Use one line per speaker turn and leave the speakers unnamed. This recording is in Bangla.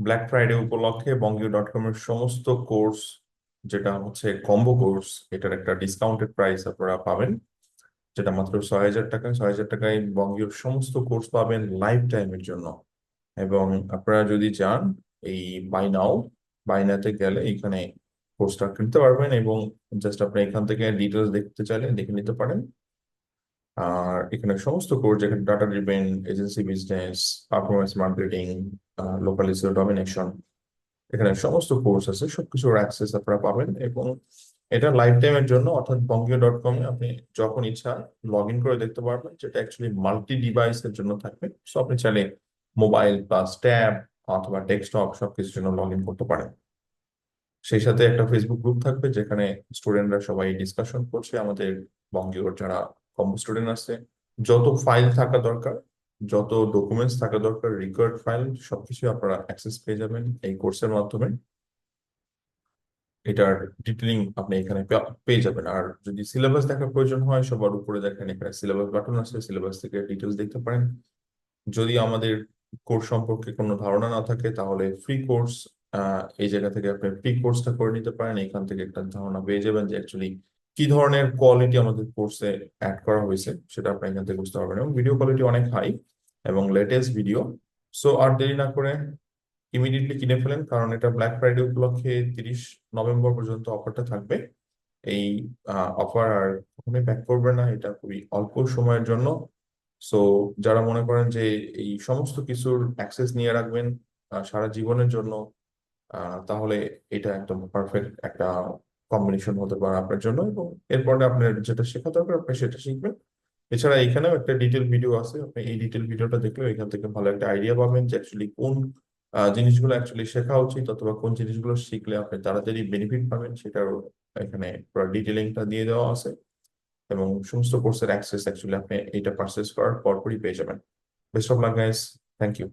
ব্ল্যাক ফ্রাইডে উপলক্ষে বঙ্গীয় ডট কম এর সমস্ত কোর্স যেটা হচ্ছে কম্বো কোর্স এটার একটা ডিসকাউন্টেড প্রাইস আপনারা পাবেন। যেটা মাত্র ছয় হাজার টাকা। ছয় হাজার টাকায় বঙ্গীয় সমস্ত কোর্স পাবেন লাইফ টাইমের জন্য। এবং আপনারা যদি চান এই বাই নাও বাইনাতে গেলে এখানে কোর্সটা কিনতে পারবেন এবং জাস্ট আপনি এখান থেকে ডিটেলস দেখতে চাইলে দেখে নিতে পারেন। আর এখানে সমস্ত কোর্স যেখানে data driven agency business performance marketing local SEO domination এখানে সমস্ত কোর্স আছে, সবকিছুর অ্যাক্সেস আপনারা পাবেন এবং এটা লাইফ টাইমের জন্য অর্থাৎ বঙ্গীয় ডট কমে আপনি যখন ইচ্ছা লগ ইন করে দেখতে পারবেন, যেটা অ্যাকচুয়ালি মাল্টি ডিভাইসের জন্য থাকবে। সো আপনি চাইলে মোবাইল প্লাস ট্যাব অথবা ডেস্কটপ সবকিছুর জন্য লগ ইন করতে পারেন। সেই সাথে একটা ফেসবুক গ্রুপ থাকবে, যেখানে স্টুডেন্টরা সবাই ডিসকাশন করছে। আমাদের বঙ্গীয় যারা কম্বো স্টুডেন্ট আছে, যত ফাইল থাকা দরকার যত ডকুমেন্টস থাকা দরকার রিকোয়ার্ড ফাইল সবকিছু আপনারা অ্যাক্সেস পেয়ে যাবেন এই কোর্সের মাধ্যমে। এটার ডিটেলিং আপনি এখানে পেয়ে যাবেন। আর যদি সিলেবাস দেখার প্রয়োজন হয়, সবার উপরে দেখেন, এখানে সিলেবাস বাটন আছে সিলেবাস থেকে ডিটেলস দেখতে পারেন। যদি আমাদের কোর্স সম্পর্কে কোনো ধারণা না থাকে, তাহলে ফ্রি কোর্স এই জায়গা থেকে আপনি ফ্রি কোর্সটা করে নিতে পারেন। এখান থেকে একটা ধারণা পেয়ে যাবেন যে অ্যাকচুয়ালি কি ধরনের কোয়ালিটি আমাদের কোর্সে অ্যাড করা হয়েছে, সেটা আপনি এখান থেকে বুঝতে পারবেন। এবং ভিডিও কোয়ালিটি অনেক হাই এবং লেটেস্ট ভিডিও সো আর দেরি না করে ইমিডিয়েটলি কিনে ফেলেন, কারণ এটা ব্ল্যাক ফ্রাইডে উপলক্ষে তিরিশ নভেম্বর পর্যন্ত অফারটা থাকবে। এই অফার আর কখনোই ব্যাক করবে না, এটা খুবই অল্প সময়ের জন্য। সো যারা মনে করেন যে এই সমস্ত কিছুর অ্যাক্সেস নিয়ে রাখবেন সারা জীবনের জন্য তাহলে এটা একদম পারফেক্ট একটা কম্বিনেশন হতে পারে আপনার জন্য এবং এরপরে আপনার যেটা শেখা দরকার, আপনি সেটা শিখবেন। এছাড়া এখানেও একটা ডিটেল ভিডিও আছে, আপনি এই ডিটেল ভিডিওটা দেখলে এখান থেকে ভালো একটা আইডিয়া পাবেন যে অ্যাকচুয়ালি কোন জিনিসগুলো অ্যাকচুয়ালি শেখা উচিত অথবা কোন জিনিসগুলো শিখলে আপনি তাড়াতাড়ি বেনিফিট পাবেন সেটারও এখানে পুরো ডিটেলিংটা দিয়ে দেওয়া আছে এবং সমস্ত কোর্সের অ্যাক্সেস অ্যাকচুয়ালি আপনি এটা পারচেস করার পরপরই পেয়ে যাবেন। Best of luck guys thank you